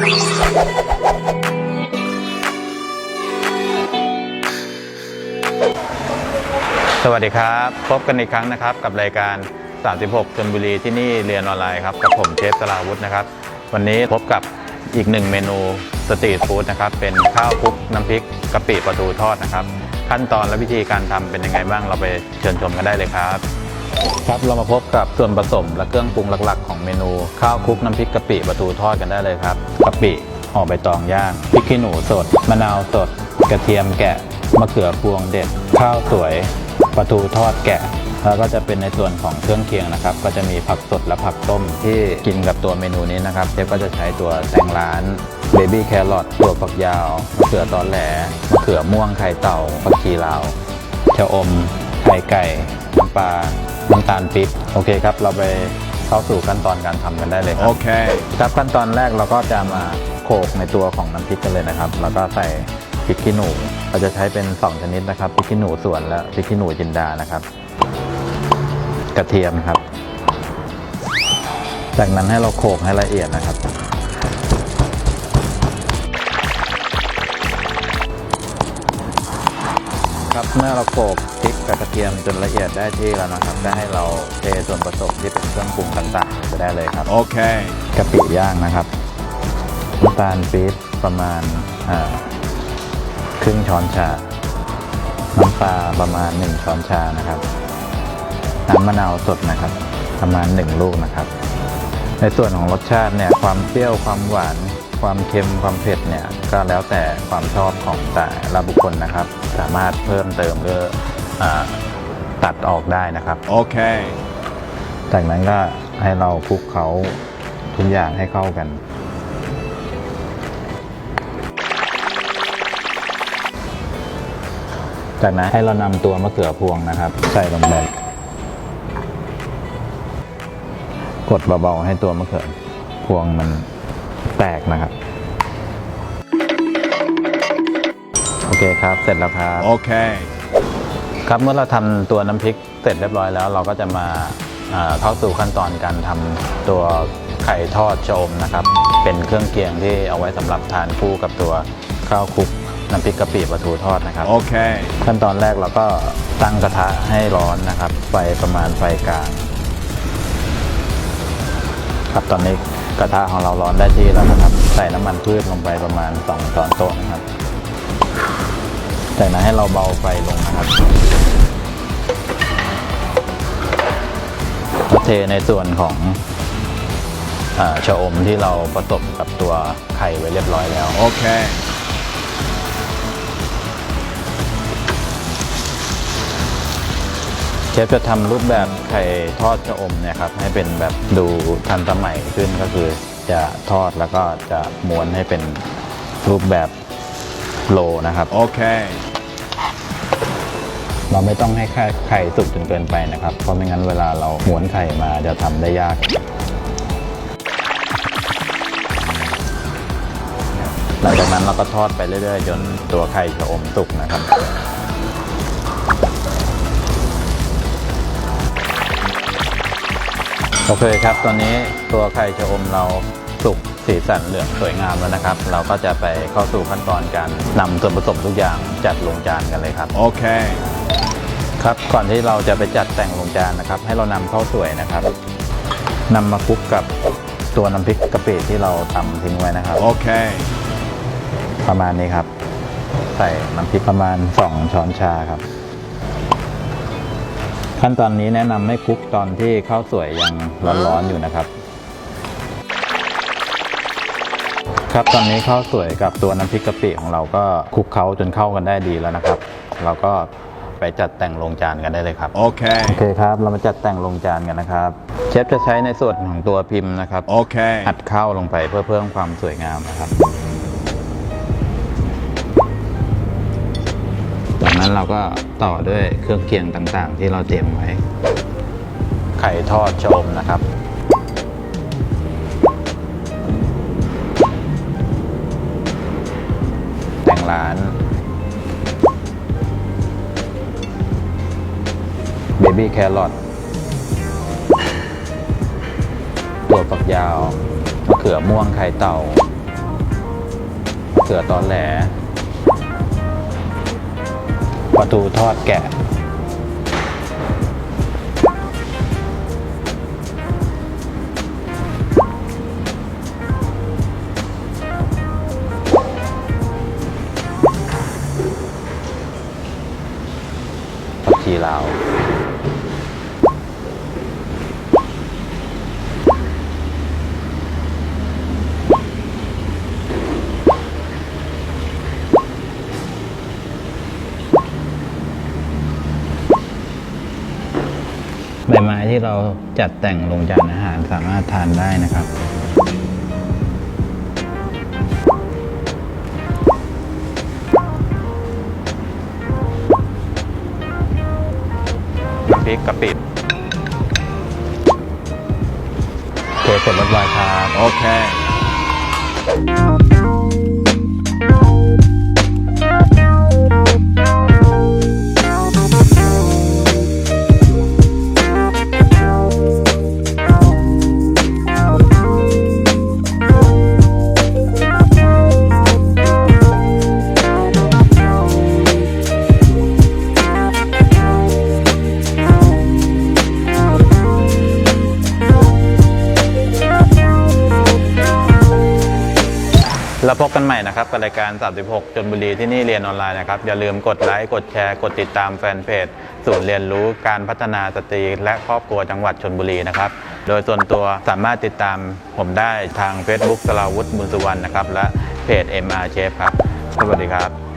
สวัสดีครับ พบกันอีกครั้งนะครับ กับรายการ 36ชนบุรีที่นี่เรียนออนไลน์ครับ กับผมเชฟสลาวุธนะครับ วันนี้พบกับอีกหนึ่งเมนูสตรีทฟู้ดนะครับ เป็นข้าวคลุกน้ำพริกกะปิปลาทูทอดนะครับ ขั้นตอนและวิธีการทำเป็นยังไงบ้างเราไปเชิญชมกันได้เลยครับ ครับเรามาพบกับส่วนผสมและเครื่องปรุงหลักๆ ของเมนู ข้าวคลุกน้ำพริกกะปิปลาทูทอดกันได้เลยครับกะปิห่อใบตองย่างพริกขี้หนูสด มะนาวสด กระเทียมแกะมะเขือพวงเด็ด ข้าวสวยปลาทูทอดแกะแล้วก็จะเป็นในส่วนของเครื่องเคียงนะครับ ก็จะมีผักสดและผักต้มที่กินกับตัวเมนูนี้นะครับเชฟก็จะใช้ตัวแตงร้านเบบี้แครอทตัวฝักยาวมะเขือตอนแหลมะเขือม่วงไข่เต่าผักชีลาวชะอมไข่ไก่น้ำปลา น้ำตาลปี๊บโอเคครับ เราไปเข้าสู่ขั้นตอนการทำกันได้เลยครับ Okay. ครับขั้นตอนแรกเราก็จะมาโขลกในตัวของน้ำพริกกันเลยนะครับ แล้วก็ใส่พริกขี้หนูเราจะใช้เป็น 2 ชนิดนะครับพริกขี้หนูสวนและพริกขี้หนูจินดานะครับ กระเทียมครับ จากนั้นให้เราโขลกให้ละเอียดนะครับ ครับเมื่อเราโขลกพริกกับกระเทียมจนละเอียดได้ที่แล้วนะครับได้ให้เราเทส่วนผสมที่เป็นเครื่องปรุงต่างๆไปได้เลยครับ Okay. กะปิย่างนะครับน้ำตาลปี๊บประมาณอ่าครึ่งช้อนชา น้ำปลาประมาณ 1 ช้อนชานะครับน้ำมะนาวสดนะครับ ประมาณ 1 ลูกนะครับ ในส่วนของรสชาติเนี่ยความเปรี้ยวความหวาน ความเค็มความเผ็ดเนี่ยก็แล้วแต่ความชอบของแต่ละบุคคลนะครับ สามารถเพิ่มเติมหรืออาตัดออกได้นะครับ Okay. จากนั้นก็ให้เราคลุกเขาทุกอย่างให้เข้ากัน จากนั้นให้เรานำตัวมะเขือพวงนะครับ ใส่ลงไปกดเบาๆให้ตัวมะเขือพวงมัน แตกนะครับ โอเคครับ เสร็จแล้วครับ Okay. ครับเมื่อเราทำตัวน้ำพริกเสร็จเรียบร้อยแล้ว เราก็จะมาอ่าเข้าสู่ขั้นตอนการทำตัวไข่ทอดชะอมนะครับ เป็นเครื่องเคียงที่เอาไว้สำหรับทานคู่กับตัวข้าวคลุกน้ำพริกกะปิปลาทูทอดนะครับ Okay. ขั้นตอนแรกเราก็ตั้งกระทะให้ร้อนนะครับ ไฟประมาณไฟกลาง ครับตอนนี้ กระทะของเราร้อนได้ที่แล้วนะครับ ใส่น้ำมันพืชลงไปประมาณ2ช้อนโต๊ะนะครับ จากนั้นให้เราเบาไฟลงนะครับเทในส่วนของอชะอมที่เราผสมกับตัวไข่ไว้เรียบร้อยแล้ว โอเค ชฟจะทำรูปแบบไข่ทอดชะอมเนี่ยครับให้เป็นแบบดูทันสมัยขึ้นก็คือจะทอดแล้วก็จะม้วนให้เป็นรูปแบบโลนะครับ Okay. เราไม่ต้องให้ไข่ไข่สุกจนเกินไปนะครับ เพราะไม่งั้นเวลาเราม้วนไข่มาจะทำได้ยาก หลังจากนั้นเราก็ทอดไปเรื่อยๆ จนตัวไข่ชะอมสุกนะครับ โอเคครับ ตอนนี้ตัวไข่ชะอมเราสุกสีสันเหลืองสวยงามแล้วนะครับ เราก็จะไปเข้าสู่ขั้นตอนการนำส่วนผสมทุกอย่างจัดลงจานกันเลยครับ Okay. ครับก่อนที่เราจะไปจัดแต่งลงจานนะครับ ให้เรานำข้าวสวยนะครับนำมาคลุกกับตัวน้ำพริกกะปิที่เราตำทิ้งไว้นะครับ Okay. ประมาณนี้ครับ ใส่น้ำพริกประมาณ 2 ช้อนชาครับ ขั้นตอนนี้แนะนำให้คลุกตอนที่ข้าวสวยยังร้อนๆอยู่นะครับ ครับตอนนี้ข้าวสวยกับตัวน้ำพริกกะปิของเราก็คลุกเคล้าจนเข้ากันได้ดีแล้วนะครับ เราก็ไปจัดแต่งลงจานกันได้เลยครับโอ Okay. เคครับ เรามาจัดแต่งลงจานกันนะครับ เชฟจะใช้ในส่วนของตัวพิมพ์นะครับ Okay. อัดข้าวลงไปเพื่อเพิ่มความสวยงามนะครับ นั้นเราก็ต่อด้วยเครื่องเคียงต่างๆ ที่เราเตรียมไว้ ไข่ทอดชมนะครับ แต่งร้าน เบบี้แครอทตัวฝักยาวมะเขือม่วงไข่เต่าเสือตอนแหล ปลาทูทอดแกะ ใบไม้ที่เราจัดแต่งลงจานอาหารสามารถทานได้นะครับน้ำพริกกะปิโอเคเสร็จเรียบร้อยครับ โอเค แล้วพบกันใหม่นะครับกับรายการ 36 จนบุรีที่นี่เรียนออนไลน์นะครับ อย่าลืมกดไลค์ กดแชร์ กดติดตามแฟนเพจศูนย์เรียนรู้การพัฒนาสตรีและครอบครัวจังหวัดชนบุรีนะครับ โดยส่วนตัวสามารถติดตามผมได้ทาง Facebook สลาวุฒิบุญสุวรรณนะครับ และเพจ MR Chef ครับ สวัสดีครับ